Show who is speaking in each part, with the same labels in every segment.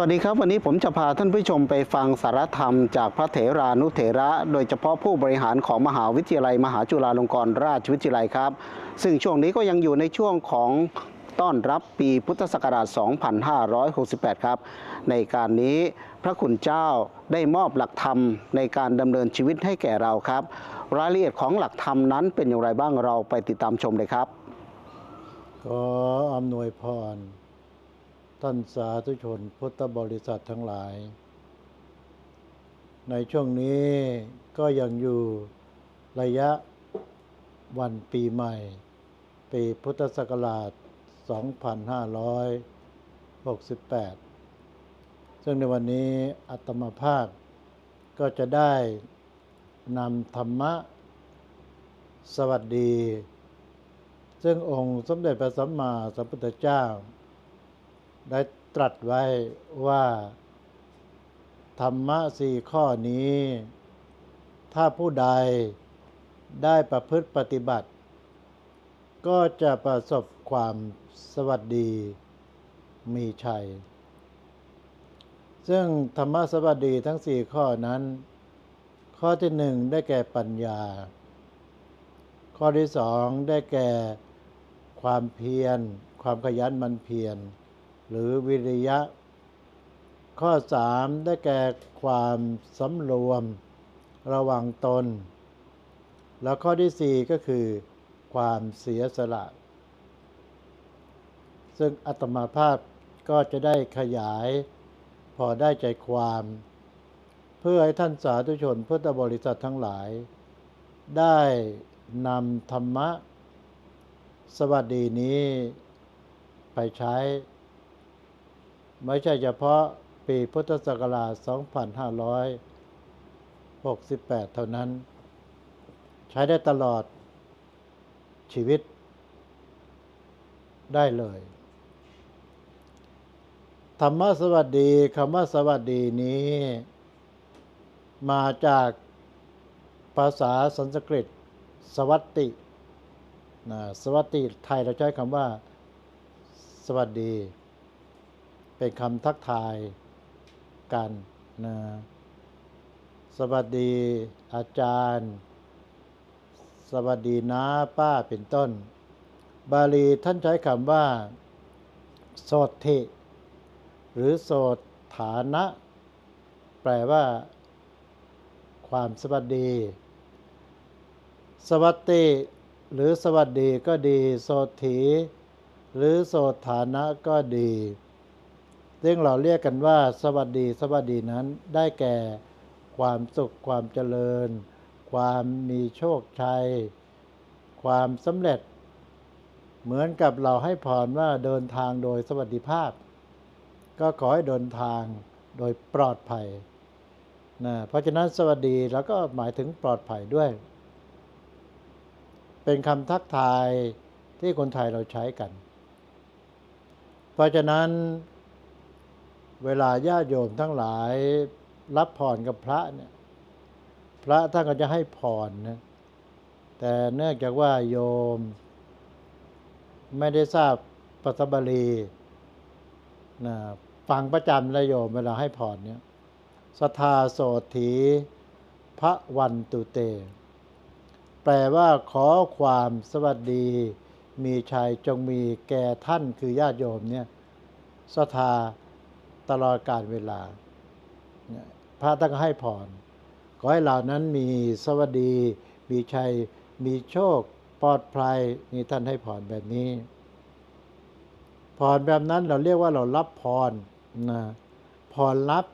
Speaker 1: วัสดีครับ วันนี้ผมจะพาท่านผู้ชมไปฟังสารธรรมจากพระเถรานุเถระ โดยเฉพาะผู้บริหารของมหาวิทยาลัย มหาจุฬาลงกรณราชวิทยาลัยครับ ซึ่งช่วงนี้ก็ยังอยู่ในช่วงของต้อนรับปีพุทธศักราช 2568 ครับ ในการนี้พระคุณเจ้าได้มอบหลักธรรมในการดำเนินชีวิตให้แก่เราครับ รายละเอียดของหลักธรรมนั้นเป็นอย่างไรบ้างเราไปติดตามชมเลยครับ
Speaker 2: ขออำนวยพร ท่านสาธุชนพุทธบริษัททั้งหลาย ในช่วงนี้ก็ยังอยู่ระยะวันปีใหม่ ปีพุทธศักราช 2568 ซึ่งในวันนี้อัตมาภาพก็จะได้นำธรรมะ สวัสดี ซึ่งองค์สมเด็จพระสัมมาสัมพุทธเจ้า ได้ตรัสไว้ว่า ธรรมะสี่ข้อนี้ ถ้าผู้ใดได้ประพฤติปฏิบัติ ก็จะประสบความสวัสดีมีชัย ซึ่งธรรมะสวัสดีทั้งสี่ข้อนั้น ข้อที่หนึ่งได้แก่ปัญญา ข้อที่สองได้แก่ความเพียร ความขยันมันเพียร หรือวิริยะ ข้อสามได้แก่ความสำรวม ระวังตน แล้วข้อที่สี่ก็คือ ความเสียสละ ซึ่งอัตมาภาพก็จะได้ขยาย พอได้ใจความ เพื่อให้ท่านสาธุชนพุทธบริษัททั้งหลาย ได้นำธรรมะ สวัสดีนี้ไปใช้ ไม่ใช่เฉพาะปีพุทธศักราช 2568 เท่านั้น ใช้ได้ตลอดชีวิตได้เลย ธรรมะสวัสดีคำว่าสวัสดีนี้ มาจากภาษาสันสกฤต สวัสตินะสวัสดีไทยเราใช้คำว่า สวัสดี เป็นคำทักทายกันนะสวัสดีอาจารย์ สวัสดีน้าป้าเป็นต้น บาลีท่านใช้คำว่า โสติ หรือโสดฐานะ แปลว่า ความสวัสดี สวัสดีหรือสวัสดีก็ดี โสถี หรือโสฐานะก็ดี ซึ่งเราเรียกกันว่า สวัสดี สวัสดีนั้นได้แก่ ความสุขความเจริญ ความมีโชคชัย ความสำเร็จ เหมือนกับเราให้พรว่าเดินทางโดยสวัสดิภาพ ก็ขอให้เดินทางโดยปลอดภัยนะเพราะฉะนั้นสวัสดีแล้วก็หมายถึงปลอดภัยด้วย เป็นคำทักทายที่คนไทยเราใช้กัน เพราะฉะนั้น เวลาญาติโยมทั้งหลายรับพรกับพระเนี่ยพระท่านก็จะให้พรนะแต่เนื่องจากว่าโยม ไม่ได้ทราบปัตบาลีนะฟังประจำแล้วโยมเวลาให้พรเนี่ยสทาโสถีพระวันตุเต แปลว่าขอความสวัสดี มีชัยจงมีแก่ท่านคือญาติโยมเนี่ยสทา ตลอดการเวลา พระท่านก็ให้พร ขอให้เหล่านั้นมีสวัสดี มีชัย มีโชค ปลอดภัยนี่ท่านให้พรแบบนี้พรแบบนั้นเราเรียกว่าเรารับพรนะพรรับ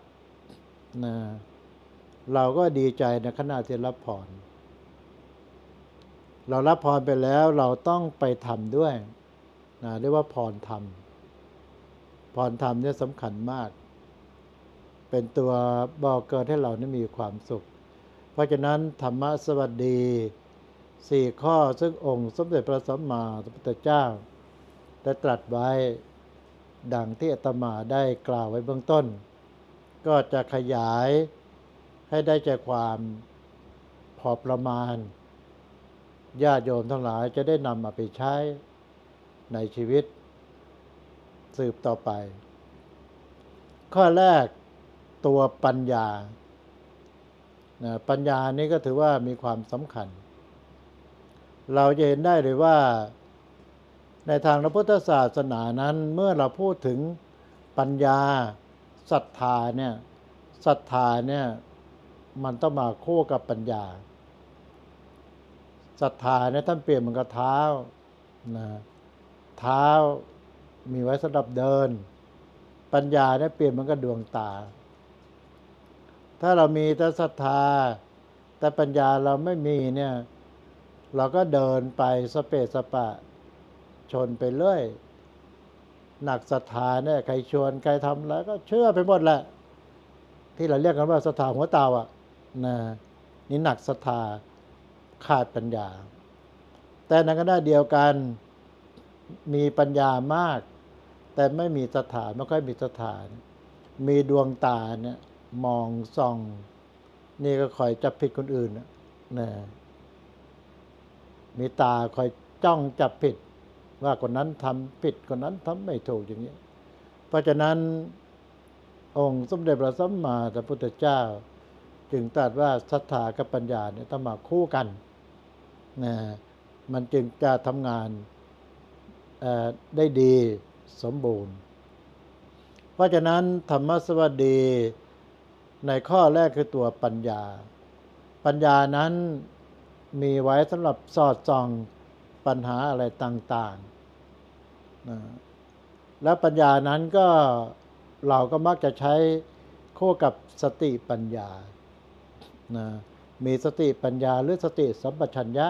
Speaker 2: นะเราก็ดีใจในขณะที่รับพร เรารับพรไปแล้วเราต้องไปทำด้วยนะเรียกว่าพรธรรม พรธรรมเนี่ยสำคัญมาก เป็นตัวบอกเกิดให้เรานี่มีความสุข เพราะฉะนั้นธรรมะสวัสดีสี่ข้อซึ่งองค์สมเด็จพระสัมมาสัมพุทธเจ้า ได้ตรัสไว้ดังที่อาตมาได้กล่าวไว้เบื้องต้น ก็จะขยายให้ได้ใจความพอประมาณญาติโยมทั้งหลายจะได้นำมาไปใช้ในชีวิต สืบต่อไป ข้อแรกตัวปัญญานะปัญญานี้ก็ถือว่ามีความสำคัญ เราจะเห็นได้เลยว่า ในทางพระพุทธศาสนานั้นเมื่อเราพูดถึงปัญญาศรัทธาเนี่ยศรัทธาเนี่ยมันต้องมาคู่กับปัญญาศรัทธาเนี่ยท่านเปรียบเหมือนกับเท้านะเท้า มีไว้สำหรับเดิน ปัญญาเนี่ยเปรียบเหมือนกับดวงตา ถ้าเรามีแต่ศรัทธา แต่ปัญญาเราไม่มีเนี่ย เราก็เดินไปสเปสปะ ชนไปเรื่อยหนักศรัทธาเนี่ยใครชวนใครทำแล้วก็เชื่อไปหมดแหละ ที่เราเรียกกันว่าศรัทธาหัวเตาอะนะนี่หนักศรัทธาขาดปัญญา แต่ในขณะเดียวกันมีปัญญามาก แต่ไม่มีศรัทธาไม่ค่อยมีศรัทธามีดวงตาเนี่ยมองส่อง นี่ก็คอยจับผิดคนอื่นนะมีตาคอยจ้องจับผิด ว่าคนนั้นทำผิดคนนั้นทำไม่ถูกอย่างนี้ เพราะฉะนั้นองค์สมเด็จพระสัมมาสัมพุทธเจ้า จึงตรัสว่าศรัทธากับปัญญาเนี่ยต้องมาคู่กันนะมันจึงจะทำงานได้ดี สมบูรณ์ เพราะฉะนั้นธรรมสวัสดีในข้อแรกคือตัวปัญญา ปัญญานั้นมีไว้สำหรับสอดส่องปัญหาอะไรต่างๆนะแล้วปัญญานั้นก็เราก็มักจะใช้คู่กับสติปัญญานะมีสติปัญญาหรือสติสัมปชัญญะ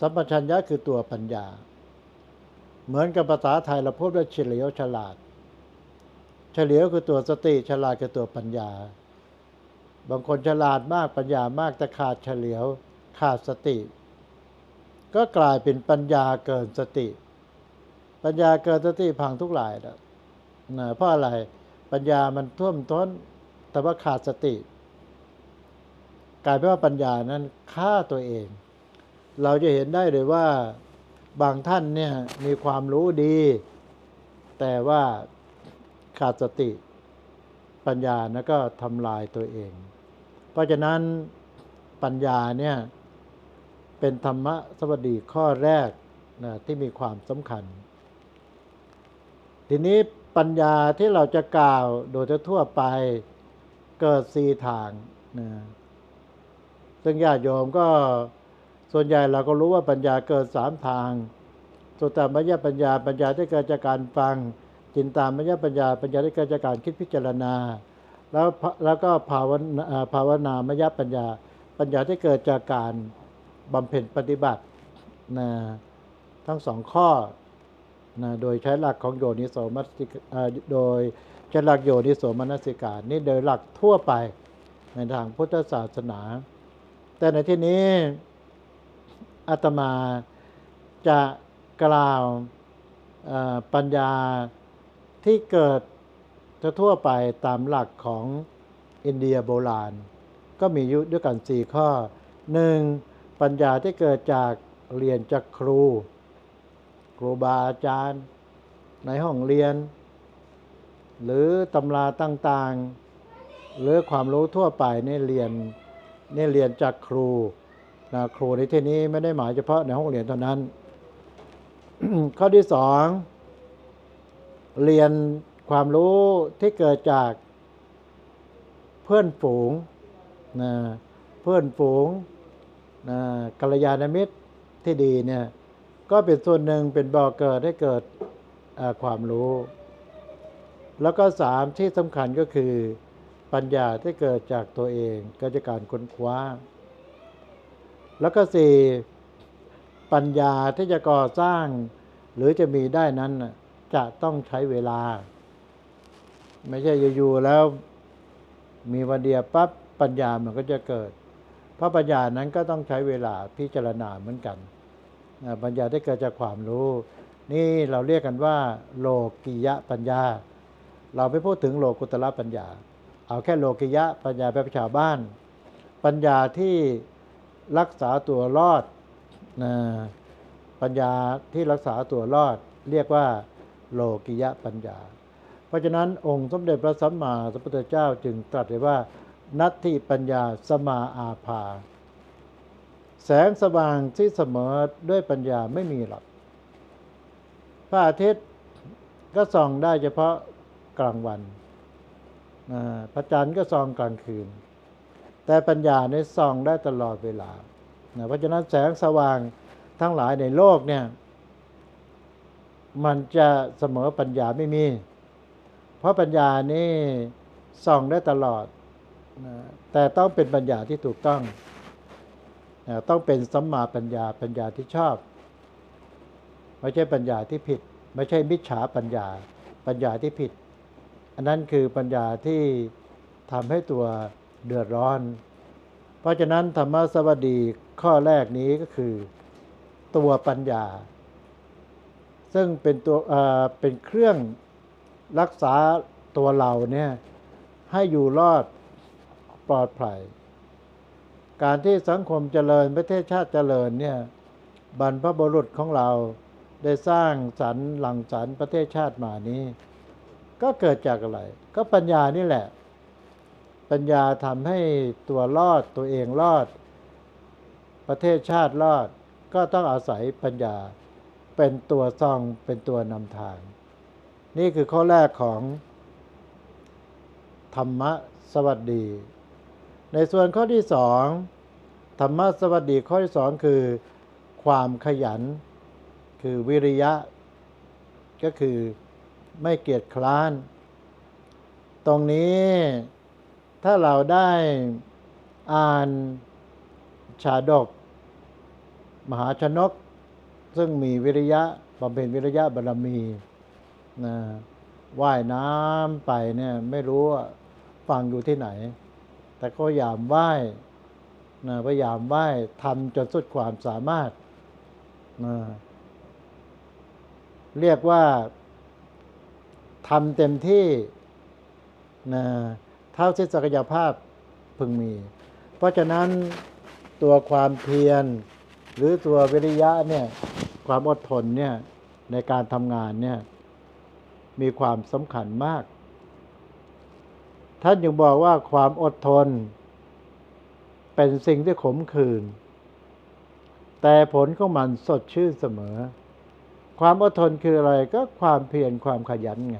Speaker 2: สัมปชัญญะคือตัวปัญญา เหมือนกับภาษาไทยเราพูดว่าเฉลียวฉลาด เฉลียวคือตัวสติฉลาดคือตัวปัญญา บางคนฉลาดมากปัญญามากแต่ขาดเฉลียวขาดสติ ก็กลายเป็นปัญญาเกินสติ ปัญญาเกินสติพังทุกหลายนะนะเพราะอะไรปัญญามันท่วมท้น แต่ว่าขาดสติ กลายเป็นว่าปัญญานั้นฆ่าตัวเอง เราจะเห็นได้เลยว่า บางท่านเนี่ยมีความรู้ดี แต่ว่าขาดสติปัญญานะก็ทำลายตัวเอง เพราะฉะนั้นปัญญาเนี่ยเป็นธรรมะสวัสดีข้อแรกนะที่มีความสำคัญ ทีนี้ปัญญาที่เราจะกล่าวโดยทั่วไปเกิดสีทางนะซึ่งญาติโยมก็ ส่วนใหญ่เราก็รู้ว่าปัญญาเกิดสามทางสุตตามยปัญญาปัญญาที่เกิดจากการฟัง จินตามยปัญญาปัญญาที่เกิดจากการคิดพิจารณา แล้วแล้วก็ภาวนาภาวนามยปัญญา ปัญญาที่เกิดจากการบำเพ็ญปฏิบัตินะทั้งสองข้อนะโดยใช้หลักของโยนิโสมัสสิกโดยใช้หลักโยนิโสมนสิกานี่โดยหลักทั่วไปในทางพุทธศาสนา แต่ในที่นี้ อาตมาจะกล่าวปัญญาที่เกิดทั่วไปตามหลักของอินเดียโบราณ ก็มียู่ด้วยกันสี่ข้อหนึ่งปัญญาที่เกิดจากเรียนจากครู ครูบาอาจารย์ ในห้องเรียน หรือตำราต่างๆ หรือความรู้ทั่วไปในเรียนในเรียนจากครู นะครูในที่นี้ไม่ได้หมายเฉพาะในห้องเรียนเท่านั้น ข้อที่สองเรียนความรู้ที่เกิดจากเพื่อนฝูงนะเพื่อนฝูงนะกัลยาณมิตรที่ดีเนี่ยก็เป็นส่วนหนึ่งเป็นบ่อเกิดให้เกิดความรู้ แล้วก็สามที่สำคัญก็คือปัญญาที่เกิดจากตัวเองกิดจากการค้นคว้า แล้วก็สี่ปัญญาที่จะก่อสร้าง หรือจะมีได้นั้นจะต้องใช้เวลา ไม่ใช่อยู่ๆแล้วมีวันเดียวปั๊บปัญญามันก็จะเกิด เพราะปัญญานั้นก็ต้องใช้เวลาพิจารณาเหมือนกันปัญญาที่เกิดจากความรู้ นี่เราเรียกกันว่า โลกิยะปัญญา เราไม่พูดถึงโลกุตระปัญญา เอาแค่โลกิยะปัญญาแบบชาวบ้าน ปัญญาที่ รักษาตัวรอดนะปัญญาที่รักษาตัวรอด เรียกว่า โลกิยะปัญญา เพราะฉะนั้นองค์สมเด็จพระสัมมาสัมพุทธเจ้าจึงตรัสไว้ว่า นัตถิปัญญาสมาอาภา แสงสว่างที่เสมอด้วยปัญญาไม่มีหรอกพระอาทิตย์ก็ส่องได้เฉพาะกลางวันพระจันทร์ก็ส่องกลางคืน แต่ปัญญาเนี่ยส่องได้ตลอดเวลานะเพราะฉะนั้นแสงสว่างทั้งหลายในโลกเนี่ยมันจะเสมอปัญญาไม่มี เพราะปัญญานี่ส่องได้ตลอดนะแต่ต้องเป็นปัญญาที่ถูกต้องนะต้องเป็นสัมมาปัญญาปัญญาที่ชอบ ไม่ใช่ปัญญาที่ผิด ไม่ใช่มิจฉาปัญญา ปัญญาที่ผิด อันนั้นคือปัญญาที่ทำให้ตัว เดือดร้อน เพราะฉะนั้นธรรมสวัสดีข้อแรกนี้ก็คือ ตัวปัญญา ซึ่งเป็นตัวเอ่อเป็นเครื่องรักษาตัวเราเนี่ยให้อยู่รอดปลอดภัย การที่สังคมเจริญประเทศชาติเจริญเนี่ยบรรพบุรุษของเราได้สร้างสรรค์หลังสรรค์ประเทศชาติมานี้ ก็เกิดจากอะไร ก็ปัญญานี่แหละ ปัญญาทำให้ตัวรอดตัวเองรอด ประเทศชาติรอดก็ต้องอาศัยปัญญาเป็นตัวซ่องเป็นตัวนำทาง นี่คือข้อแรกของ ธรรมะสวัสดี ในส่วนข้อที่สองธรรมะสวัสดีข้อที่สองคือ ความขยัน คือวิริยะ ก็คือไม่เกียจคร้าน ตรงนี้ ถ้าเราได้อ่านชาดก มหาชนก ซึ่งมีวิริยะบำเพ็ญวิริยะบารรมีนะว่ายน้ำไปเนี่ยไม่รู้ว่าฟังอยู่ที่ไหน แต่ก็พยายามว่ายนะพยายามว่ายทำจนสุดความสามารถนะเรียกว่าทำเต็มที่นะ เท่าที่ศักยภาพพึงมี เพราะฉะนั้นตัวความเพียร หรือตัววิริยะเนี่ยความอดทนเนี่ยในการทำงานเนี่ยมีความสำคัญมาก ท่านยังบอกว่าความอดทน เป็นสิ่งที่ขมขื่นแต่ผลของมันสดชื่นเสมอ ความอดทนคืออะไรก็ความเพียรความขยันไง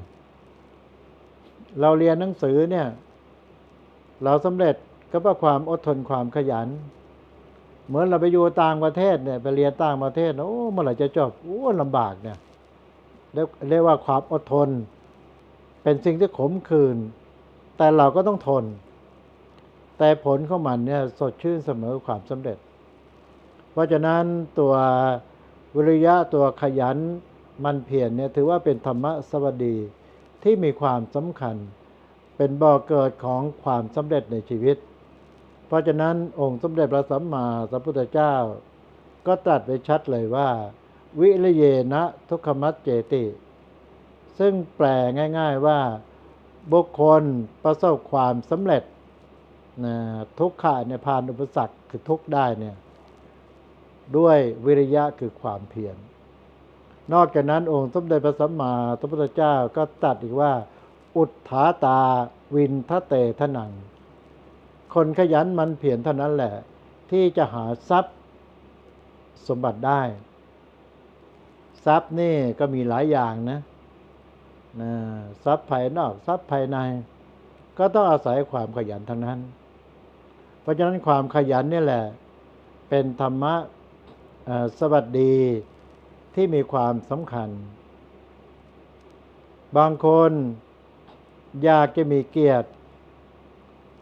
Speaker 2: เราเรียนหนังสือเนี่ย เราสำเร็จก็เพราะความอดทนความขยัน เหมือนเราไปอยู่ต่างประเทศเนี่ยไปเรียนต่างประเทศโอ้เมื่อไหร่จะจบโอ้ลำบากเนี่ยเรียกเรียกว่าความอดทน เป็นสิ่งที่ขมขื่นแต่เราก็ต้องทน แต่ผลของมันเนี่ยสดชื่นเสมอความสำเร็จ เพราะฉะนั้นตัววิริยะตัวขยันมันเพียรเนี่ยถือว่าเป็นธรรมะสวัสดีที่มีความสำคัญ เป็นบ่อเกิดของความสำเร็จในชีวิต เพราะฉะนั้นองค์สมเด็จพระสัมมาสัมพุทธเจ้า ก็ตรัสไว้ชัดเลยว่า วิริเยนะทุกขมัตเจติ ซึ่งแปลง่าย ๆว่าบุคคลประสบความสำเร็จนะทุกขะเนี่ยผ่านอุปสรรคคือทุกข์ได้เนี่ยด้วยวิริยะคือความเพียรนอกจากนั้นองค์สมเด็จพระสัมมาสัมพุทธเจ้าก็ตรัสอีกว่า อุทธาตาวินทะเตทนัง คนขยันมันเพียรเท่านั้นแหละ ที่จะหาทรัพย์สมบัติได้ ทรัพย์นี่ก็มีหลายอย่างนะนะทรัพย์ภายนอกทรัพย์ภายใน ก็ต้องอาศัยความขยันทั้งนั้น เพราะฉะนั้นความขยันนี่แหละ เป็นธรรมะสวัสดีที่มีความสำคัญ บางคน อยากจะมีเกียรติ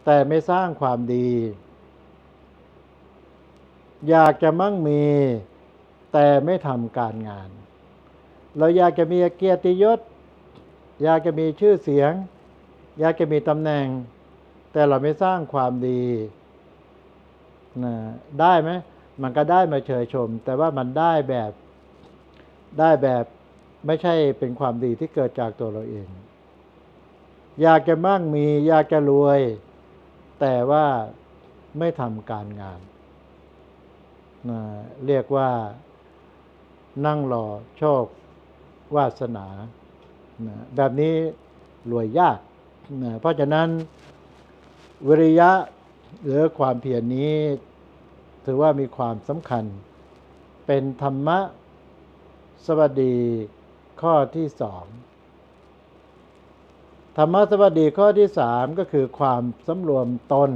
Speaker 2: แต่ไม่สร้างความดี อยากจะมั่งมี แต่ไม่ทำการงาน เราอยากจะมีเกียรติยศ อยากจะมีชื่อเสียง อยากจะมีตำแหน่ง แต่เราไม่สร้างความดีนะได้ไหมมันก็ได้มาเชยชม แต่ว่ามันได้แบบได้แบบไม่ใช่เป็นความดีที่เกิดจากตัวเราเอง อยากจะมั่งมี อยากจะรวย แต่ว่าไม่ทำการงานนะเรียกว่านั่งรอโชควาสนานะแบบนี้รวยยากนะเพราะฉะนั้นวิริยะหรือความเพียรนนี้ ถือว่ามีความสำคัญ เป็นธรรมะสวัสดีข้อที่สอง ธรรมะสวัสดีข้อที่สามก็คือความสำรวมตน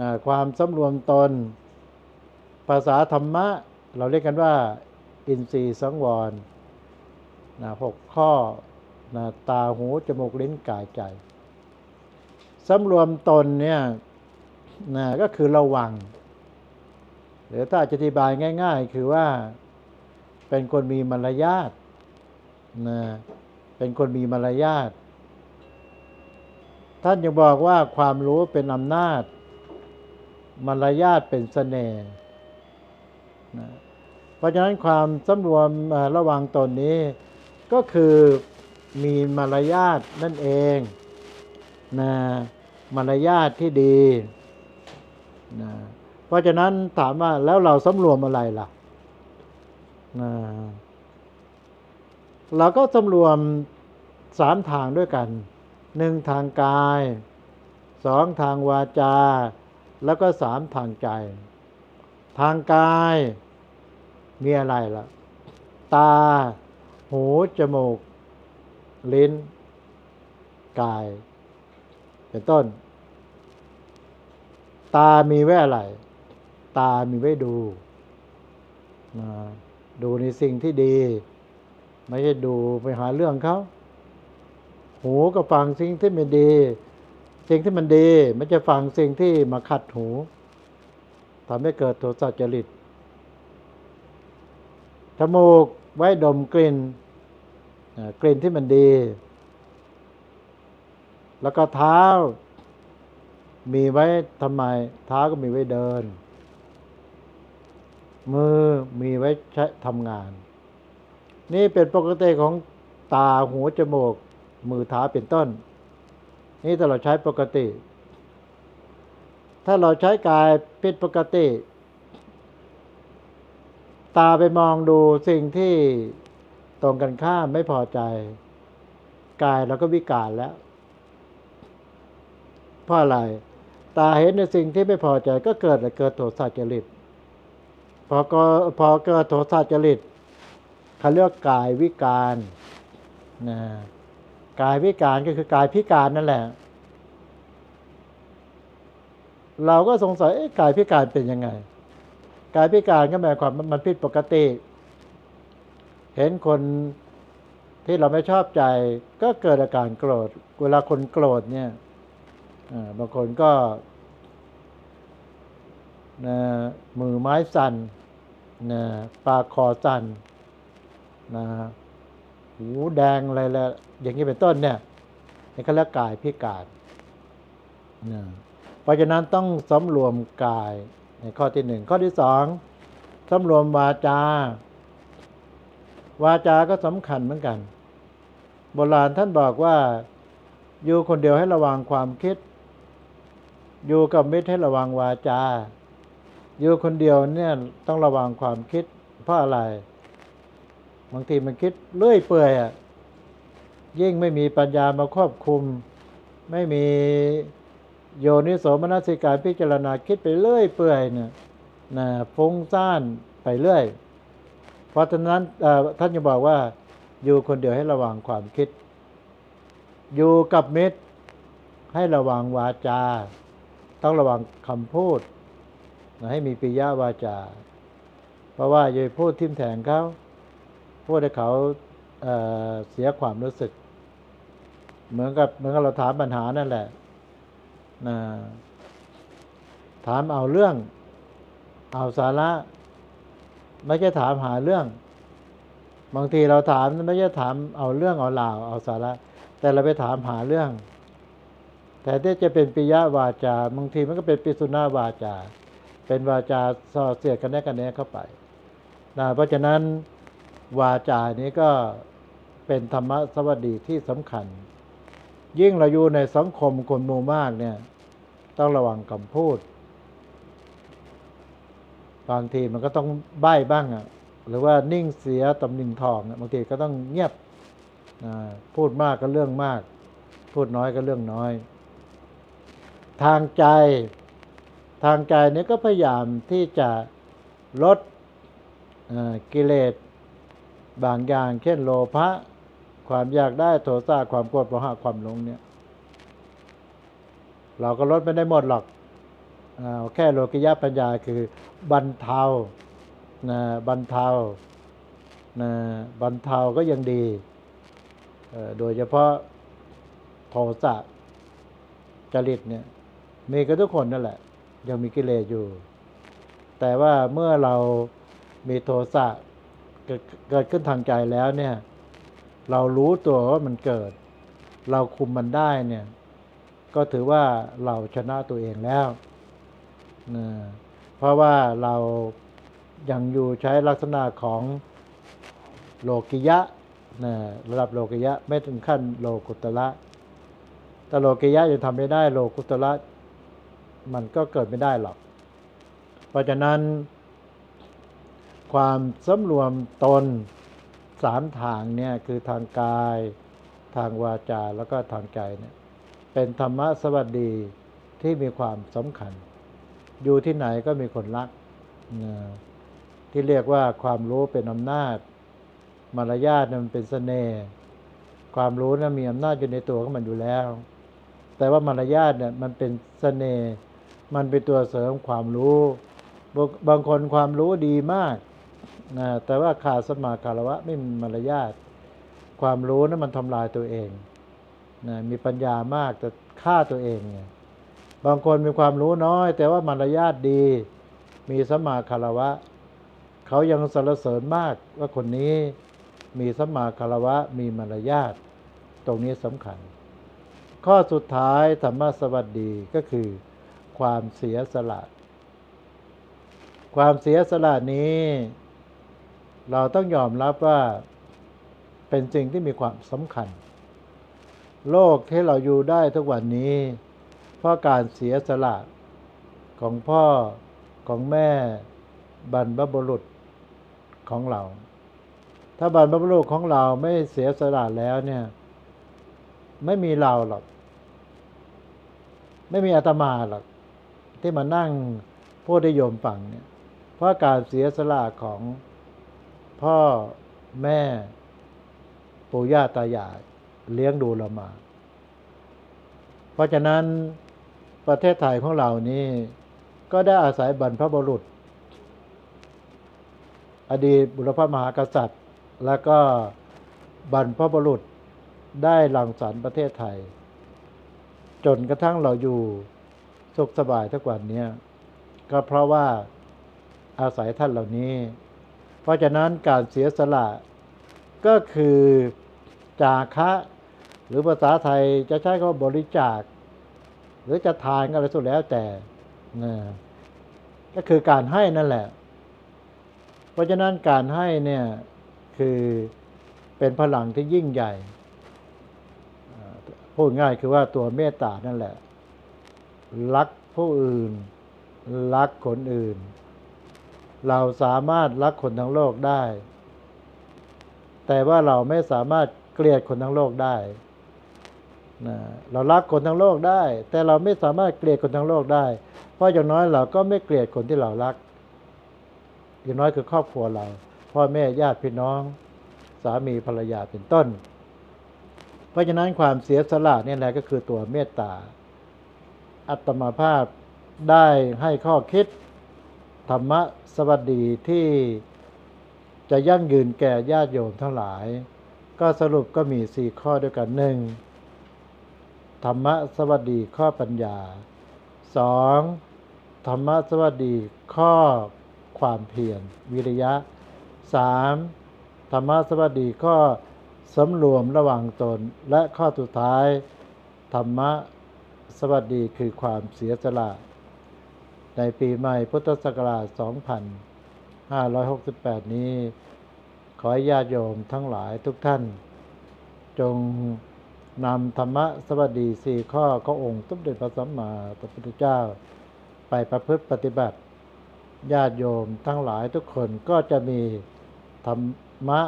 Speaker 2: นะความสำรวมตน ภาษาธรรมะ เราเรียกกันว่า อินทรีย์สังวรนะหกข้อนะตาหู จมูกลิ้นกายใจสำรวมตนเนี่ยนะก็คือระวัง หรือถ้าจะอธิบายง่าย ๆ คือว่าเป็นคนมีมารยาทนะเป็นคนมีมารยาท ท่านยังบอกว่าความรู้เป็นอำนาจ มารยาทเป็นเสน่ห์เพราะฉะนั้นความสำรวมระวังตนนี้ ก็คือมีมารยาทนั่นเองนะมารยาทที่ดีนะเพราะฉะนั้นถามว่าแล้วเราสำรวมอะไรล่ะนะเราก็สำรวมสามทางด้วยกัน หนึ่งทางกายสองทางวาจา แล้วก็สามทางใจ ทางกาย มีอะไรล่ะ ตา หู จมูก ลิ้น กาย เป็นต้น ตามีไว้อะไร ตามีไว้ดูนะดูในสิ่งที่ดี ไม่ใช่ดูไปหาเรื่องเขา หูก็ฟังสิ่งที่ไม่ดี สิ่งที่มันดีมันจะฟังสิ่งที่มาขัดหูทำให้เกิดโทสะจริต จมูกไว้ดมกลิ่น กลิ่นที่มันดี แล้วก็เท้า มีไว้ทำไม เท้าก็มีไว้เดิน มือมีไว้ใช้ทำงาน นี่เป็นปกติของตาหูจมูก มือเท้าเป็นต้น นี่ถ้าเราใช้ปกติ ถ้าเราใช้กายผิดปกติ ตาไปมองดูสิ่งที่ตรงกันข้ามไม่พอใจ กายเราก็วิการแล้วเพราะอะไร ตาเห็นในสิ่งที่ไม่พอใจก็เกิดเกิดโทสะจริตพอก็พอเกิดโทสะจริตเขาเรียกกายวิการนะ กายวิการก็คือกายพิการนั่นแหละ เราก็สงสัยกายพิการเป็นยังไง กายพิการก็หมายความว่ามันผิดปกติ เห็นคนที่เราไม่ชอบใจก็เกิดอาการโกรธ เวลาคนโกรธเนี่ยบางคนก็นะมือไม้สั่นนะปากคอสั่นนะ หูแดงอะไรแล้วอย่างนี้เป็นต้นเนี่ยนี่เขาเรียกกายพิการนะเพราะฉะนั้นต้องสำรวมกายในข้อที่หนึ่งข้อที่สองสำรวมวาจา วาจา ก็สำคัญเหมือนกัน โบราณท่านบอกว่า อยู่คนเดียวให้ระวังความคิด อยู่กับมิตรให้ระวังวาจา อยู่คนเดียวเนี่ยต้องระวังความคิด เพราะอะไร บางทีมันคิดเลื่อยเปื่อยอะยิ่งไม่มีปัญญามาควบคุม ไม่มีโยนิโสมนสิการพิจารณาคิดไปเรื่อยเปื่อยเนี่ยนะฟุ้งซ่านไปเรื่อย เพราะฉะนั้นท่านจะบอกว่า อยู่คนเดียวให้ระวังความคิด อยู่กับมิตร ให้ระวังวาจา ต้องระวังคำพูด ให้มีปิยาวาจา เพราะว่าอย่าพูดทิมแทงเขา พูดให้เขาเเสียความรู้สึก เหมือนกับเหมือนกับเราถามปัญหานั่นแหละนะถามเอาเรื่อง เอาสาระ ไม่ใช่ถามหาเรื่อง บางทีเราถามไม่ใช่ถามเอาเรื่องเอาราวเอาสาระ แต่เราไปถามหาเรื่อง แต่ที่จะเป็นปิยวาจา บางทีมันก็เป็นปิสุนาวาจา เป็นวาจาส่อเสียดกันแน่กันแน่เข้าไปนะเพราะฉะนั้น วาจานี้ก็เป็นธรรมะสวัสดีที่สำคัญ ยิ่งเราอยู่ในสังคมคนหมู่มากเนี่ย ต้องระวังคำพูด บางทีมันก็ต้องใบ้บ้างอะหรือว่านิ่งเสียตำหนิงทองบางทีก็ต้องเงียบพูดมากก็เรื่องมาก พูดน้อยก็เรื่องน้อย ทางใจทางใจนี้ก็พยายามที่จะลดกิเลส บางอย่าง เช่นโลภะความอยากได้โทสะความโกรธโมหะความหลงเนี่ย เราก็ลดไม่ได้หมดหรอกอาแค่โลกิยะปัญญาคือบรรเทานะบรรเทานะบรรเทาก็ยังดีเอ่อโดยเฉพาะโทสะจริตเนี่ย มีกันทุกคนนั่นแหละ ยังมีกิเลสอยู่ แต่ว่าเมื่อเรามีโทสะ เกิดเกิดขึ้นทางใจแล้วเนี่ย เรารู้ตัวว่ามันเกิด เราคุมมันได้เนี่ย ก็ถือว่าเราชนะตัวเองแล้วนะเพราะว่าเรายังอยู่ใช้ลักษณะของโลกิยะนะระดับโลกิยะไม่ถึงขั้นโลกุตละแต่โลกิยะยังทำไม่ได้โลกุตละมันก็เกิดไม่ได้หรอก เพราะฉะนั้น ความสำรวมตนสามทางเนี่ยคือทางกาย ทางวาจาแล้วก็ทางใจเนี่ยเป็นธรรมะสวัสดีที่มีความสำคัญ อยู่ที่ไหนก็มีคนรักนะที่เรียกว่าความรู้เป็นอำนาจ มารยาทเนี่ยมันเป็นเสน่ห์ความรู้นะมีอำนาจอยู่ในตัวของมันอยู่แล้ว แต่ว่ามารยาทเนี่ยมันเป็นเสน่ห์มันเป็นตัวเสริมความรู้ บางคนความรู้ดีมาก นะแต่ว่าขาดสมาคารวะไม่มีมารยาทความรู้นั้นมันทำลายตัวเองนะมีปัญญามากแต่ฆ่าตัวเองไงบางคนมีความรู้น้อย แต่ว่ามารยาทดี มีสมมาคารวะ เขายังสรรเสริญมากว่าคนนี้มีสมมาคารวะมีมารยาทตรงนี้สำคัญ ข้อสุดท้ายธรรมสวัสดีก็คือ ความเสียสละ ความเสียสละนี้ เราต้องยอมรับว่าเป็นสิ่งที่มีความสำคัญ โลกที่เราอยู่ได้ทุกวันนี้ เพราะการเสียสละของพ่อของแม่บรรพบุรุษของเรา ถ้าบรรพบุรุษของเราไม่เสียสละแล้วเนี่ย ไม่มีเราหรอก ไม่มีอาตมาหรอก ที่มานั่งพูดให้โยมฟังเนี่ย เพราะการเสียสละของ พ่อแม่ปู่ย่าตายายเลี้ยงดูเรามา เพราะฉะนั้นประเทศไทยของเรานี่ก็ได้อาศัยบรรพบุรุษ อดีตบุรพมหากษัตริย์ แล้วก็บรรพบุรุษได้หลังสรรประเทศไทย จนกระทั่งเราอยู่สุขสบายทุกวันเนี้ยก็เพราะว่าอาศัยท่านเหล่านี้ เพราะฉะนั้นการเสียสละก็คือจาคะหรือภาษาไทยจะใช้คำว่าบริจาค หรือจะทานก็อะไรสุดแล้วแต่นก็คือการให้นั่นแหละ เพราะฉะนั้นการให้เนี่ยคือเป็นพลังที่ยิ่งใหญ่พูดง่ายคือว่าตัวเมตตานั่นแหละ รักผู้อื่น รักคนอื่น เราสามารถรักคนทั้งโลกได้ แต่ว่าเราไม่สามารถเกลียดคนทั้งโลกได้นะเรารักคนทั้งโลกได้ แต่เราไม่สามารถเกลียดคนทั้งโลกได้ เพราะอย่างน้อยเราก็ไม่เกลียดคนที่เรารัก อย่างน้อยคือครอบครัวเรา พ่อแม่ญาติพี่น้อง สามีภรรยาเป็นต้น เพราะฉะนั้นความเสียสละนี่แหละก็คือตัวเมตตา อัตมาภาพได้ให้ข้อคิด ธรรมะสวัสดีที่จะยั่งยืนแก่ญาติโยมทั้งหลาย ก็สรุปก็มีสี่ข้อด้วยกันหนึ่งธรรมะสวัสดีข้อปัญญาสองธรรมะสวัสดีข้อความเพียรวิริยะสามธรรมะสวัสดีข้อสำรวมระหว่างตนและข้อสุดท้าย ธรรมะสวัสดีคือความเสียสละ ในปีใหม่พุทธศักราช 2568 นี้ ขอให้ญาติโยมทั้งหลายทุกท่าน จงนำธรรมะสวัสดีสี่ข้อขอองค์สมเด็จพระสัมมาสัมพุทธเจ้า ไปประพฤติปฏิบัติ ญาติโยมทั้งหลายทุกคนก็จะมีธรรมะ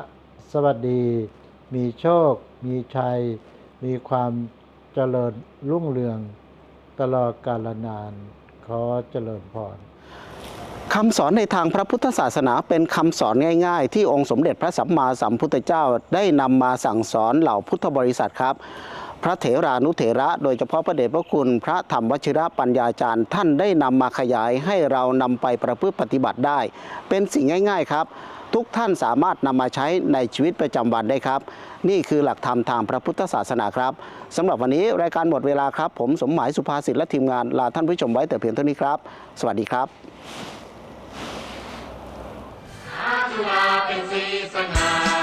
Speaker 2: สวัสดี มีโชค มีชัย มีความเจริญรุ่งเรืองตลอดกาลนาน อเจริญพร
Speaker 1: คำสอนในทางพระพุทธศาสนาเป็นคำสอนง่าย ๆ ที่องค์สมเด็จพระสัมมาสัมพุทธเจ้าได้นำมาสั่งสอนเหล่าพุทธบริษัทครับ พระเถรานุเถระ โดยเฉพาะพระเดชพระคุณ พระธรรมวชิระปัญญาจารย์ท่านได้นำมาขยายให้เรานำไปประพฤติปฏิบัติได้ เป็นสิ่งง่าย ๆ ครับ ทุกท่านสามารถนำมาใช้ในชีวิตประจำวันได้ครับ นี่คือหลักธรรมทางพระพุทธศาสนาครับสำหรับวันนี้รายการหมดเวลาครับ ผมสมหมายสุภาษิตและทีมงานลาท่านผู้ชมไว้แต่เพียงเท่านี้ครับ สวัสดีครับ
Speaker 3: สุาเป็นสีสง่า